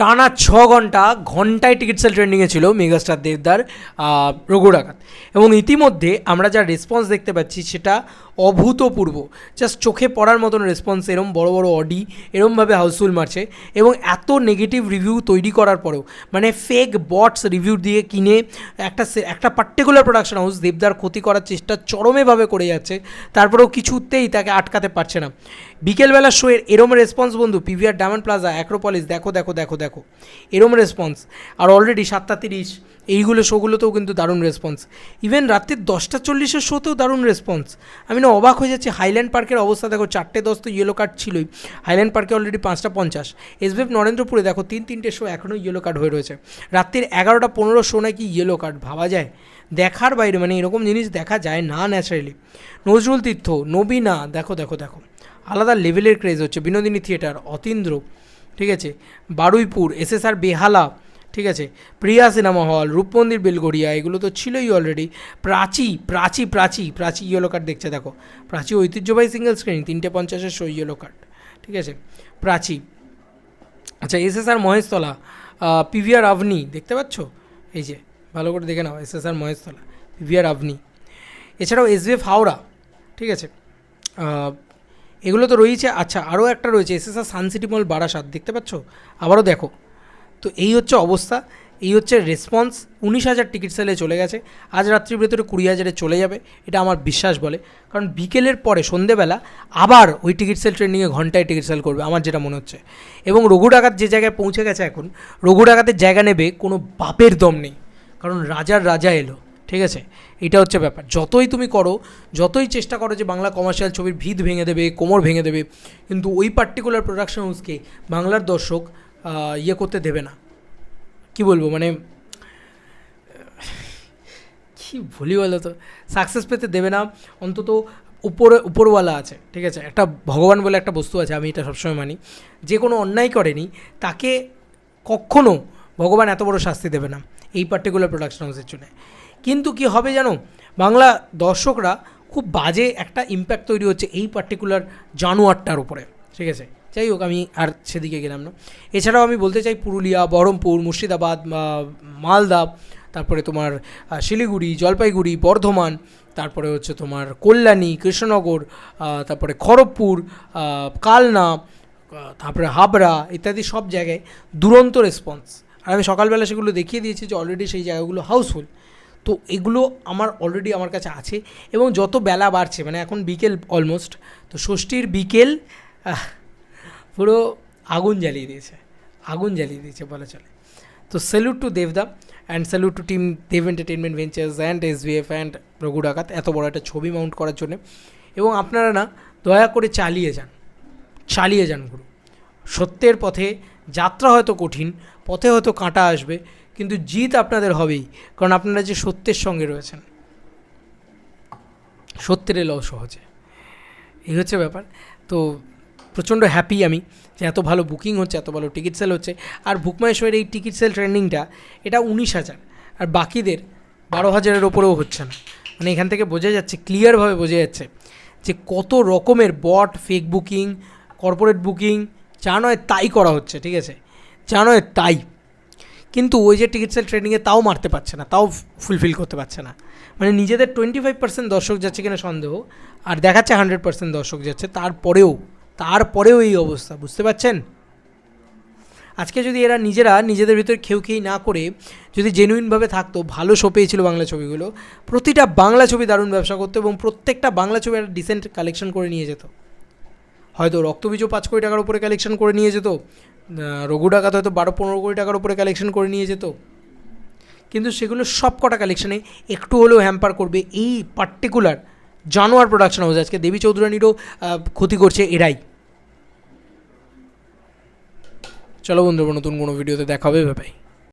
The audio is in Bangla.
টানা ছ ঘণ্টা ঘন্টায় টিকিট সেল ট্রেন্ডিংয়ে ছিল মেগাস্টার দেবদার রঘুরাঘাত। এবং ইতিমধ্যে আমরা যা রেসপন্স দেখতে পাচ্ছি সেটা অভূতপূর্ব। জাস্ট চোখে পড়ার মতন রেসপন্স এরম বড় বড় অডি, এরমভাবে হাউসফুল মারছে এবং এত নেগেটিভ রিভিউ তৈরি করার পরেও মানে ফেক বটস রিভিউ দিয়ে কিনে একটা একটা পার্টিকুলার প্রোডাকশন হাউস দেবদার ক্ষতি করার চেষ্টা চরমেভাবে করে যাচ্ছে, তারপরেও কিছুতেই তাকে আটকাতে পারছে না। বিকেলবেলা শোয়ের এরম রেসপন্স বন্ধু পিভিআর ডায়মন্ড প্লাজা অ্যাক্রোপলিস দেখো দেখো দেখো দেখো, এরম রেসপন্স আর অলরেডি সাতটা তিরিশ এইগুলো শোগুলোতেও কিন্তু দারুণ রেসপন্স ইভেন রাত্রির দশটা চল্লিশের শোতেও দারুণ রেসপন্স আমি না অবাক হয়ে যাচ্ছি হাইল্যান্ড পার্কের অবস্থা দেখো, চারটে দশ তো ইয়েলো কার্ড ছিলই। হাইল্যান্ড পার্কে অলরেডি পাঁচটা পঞ্চাশ। এসবিএফ নরেন্দ্রপুরে দেখো, তিন তিনটে শো এখনও ইয়েলো কার্ড হয়ে রয়েছে। রাত্রির এগারোটা পনেরো শো নাকি ইয়েলো কার্ড ভাবা যায়? দেখার বাইরে মানে এরকম জিনিস দেখা যায় না ন্যাচারালি নজরুল তীর্থ, নবীনা, দেখো দেখো দেখো। আলাদা লেভেলের ক্রেজ হচ্ছে। বিনোদিনী থিয়েটার অতীন্দ্র, ঠিক আছে? বারুইপুর এসএসআর বেহালা ঠিক আছে? প্রিয়া সিনেমা হল, রূপমন্দির বেলগড়িয়া এগুলো তো ছিলই already Prachi Prachi Prachi Prachi yellow card দেখছে, দেখো। প্রাচী ঐতিহ্যবাহী সিঙ্গেল স্ক্রিন তিনটে পঞ্চাশের শো ইয়েলো কার্ড ঠিক আছে? প্রাচী। আচ্ছা S S R Maheshtala PVR Avani দেখতে পাচ্ছ? এই যে, ভালো করে দেখে নাও S S R Maheshtala PVR Avani এছাড়াও এস এসবিএফ হাওড়া, ঠিক আছে? এগুলো তো রয়েছে আচ্ছা আরও একটা রয়েছে S S SSR Suncity mall Barasat, দেখতে পাচ্ছ? আবারও দেখো। তো এই হচ্ছে অবস্থা, এই হচ্ছে রেসপন্স উনিশ হাজার টিকিট সেলে চলে গেছে, আজ রাত্রির ভেতরে কুড়ি হাজারে চলে যাবে, এটা আমার বিশ্বাস বলে, কারণ বিকেলের পরে, সন্ধেবেলা, আবার ওই টিকিট সেল ট্রেন্ডিংয়ে ঘন্টায় টিকিট সেল করবে, আমার যেটা মনে হচ্ছে। এবং রঘু ডাকাত যে জায়গায় পৌঁছে গেছে এখন, রঘু ডাকাতের জায়গা নেবে, কোনো বাপের দম নেই, কারণ রাজার রাজা এলো, ঠিক আছে? এটা হচ্ছে ব্যাপার। যতই তুমি করো, যতই চেষ্টা করো যে বাংলা কমার্শিয়াল ছবির ভিত ভেঙে দেবে, কোমর ভেঙে দেবে, কিন্তু ওই পার্টিকুলার প্রোডাকশন হাউসকে বাংলার দর্শক ইয়ে করতে দেবে না। কি বলব মানে কি বলি বলো তো? সাকসেস পেতে দেবে না, অন্তত উপরে, উপরওয়ালা আছে, ঠিক আছে? একটা ভগবান বলে একটা বস্তু আছে, আমি এটা সবসময় মানি। যে কোনো অন্যায় করেনি, তাকে কখনো ভগবান এত বড় শাস্তি দেবে না, এই পার্টিকুলার প্রোডাকশন হাউসের জন্য। কিন্তু কি হবে জানো? বাংলা দর্শকরা খুব বাজে একটা ইম্প্যাক্ট তৈরি হচ্ছে এই পার্টিকুলার জানোয়ারটার উপরে, ঠিক আছে? যাই হোক, আমি আর সেদিকে গেলাম না। এছাড়াও আমি বলতে চাই, পুরুলিয়া, বহরমপুর, মুর্শিদাবাদ মালদা, তারপরে তোমার শিলিগুড়ি, জলপাইগুড়ি, বর্ধমান, তারপরে হচ্ছে তোমার কল্যাণী, কৃষ্ণনগর তারপরে খড়গপুর কালনা তারপরে হাবড়া ইত্যাদি সব জায়গায় দুরন্ত রেসপন্স আর আমি সকালবেলা সেগুলো দেখিয়ে দিয়েছি যে অলরেডি সেই জায়গাগুলো হাউসফুল তো এগুলো আমার অলরেডি আমার কাছে আছে এবং যত বেলা বাড়ছে মানে এখন বিকেল অলমোস্ট তো ষষ্ঠীর বিকেল পুরো আগুন জ্বালিয়ে দিয়েছে। আগুন জ্বালিয়ে দিয়েছে, বলা চলে। তো স্যালুট টু দেবদা and salute to team Dev entertainment ventures and S V F and Raghu Dakat এত বড় একটা ছবি মাউন্ট করার জন্য। এবং আপনারা না, দয়া করে চালিয়ে যান। চালিয়ে যান গুরু। সত্যের পথে যাত্রা হয়তো কঠিন, পথে হয়তো কাঁটা আসবে, কিন্তু জিত আপনাদের হবেই, কারণ আপনারা যে সত্যের সঙ্গে রয়েছেন। সত্যের এলাও সহজে। এই হচ্ছে ব্যাপার। তো প্রচণ্ড হ্যাপি আমি যে এত ভালো বুকিং হচ্ছে, এত ভালো টিকিট সেল হচ্ছে। আর বুকমাইশোয়ের এই টিকিট সেল ট্রেন্ডিংটা এটা উনিশ হাজার। আর বাকিদের বারো হাজারের ওপরেও হচ্ছে না। মানে এখান থেকে বোঝা যাচ্ছে ক্লিয়ারভাবে বোঝা যাচ্ছে যে কত রকমের bot fake booking corporate booking যা নয় তাই করা হচ্ছে, ঠিক আছে? যা নয় তাই। কিন্তু ওই যে টিকিট সেল ট্রেডিংয়ে তাও মারতে পারছে না, তাও ফুলফিল করতে পারছে না। মানে নিজেদের টোয়েন্টি ফাইভ পার্সেন্ট দর্শক যাচ্ছে কিনা সন্দেহ, আর দেখাচ্ছে হান্ড্রেড পার্সেন্ট দর্শক যাচ্ছে, তারপরেও তারপরেও এই অবস্থা, বুঝতে পারছেন? আজকে যদি এরা নিজেরা নিজেদের ভিতরে খেউ খেই না করে যদি জেনুইনভাবে থাকতো, ভালো শো পেয়েছিল বাংলা ছবিগুলো, প্রতিটা বাংলা ছবি দারুণ ব্যবসা করতো এবং প্রত্যেকটা বাংলা ছবি একটা ডিসেন্ট কালেকশন করে নিয়ে যেত। হয়তো রক্তবীজও পাঁচ কোটি টাকার উপরে কালেকশন করে নিয়ে যেত রঘু ডাকাত হয়তো বারো পনেরো কোটি টাকার উপরে কালেকশন করে নিয়ে যেত। কিন্তু সেগুলো সব কটা কালেকশনে একটু হলেও হ্যাম্পার করবে এই পার্টিকুলার জানোয়ার প্রোডাকশন হাউস আজকে দেবী চৌধুরানীরও ক্ষতি করছে এরাই। চলো বন্ধুরা নতুন কোনো ভিডিওতে দেখাবে ভাই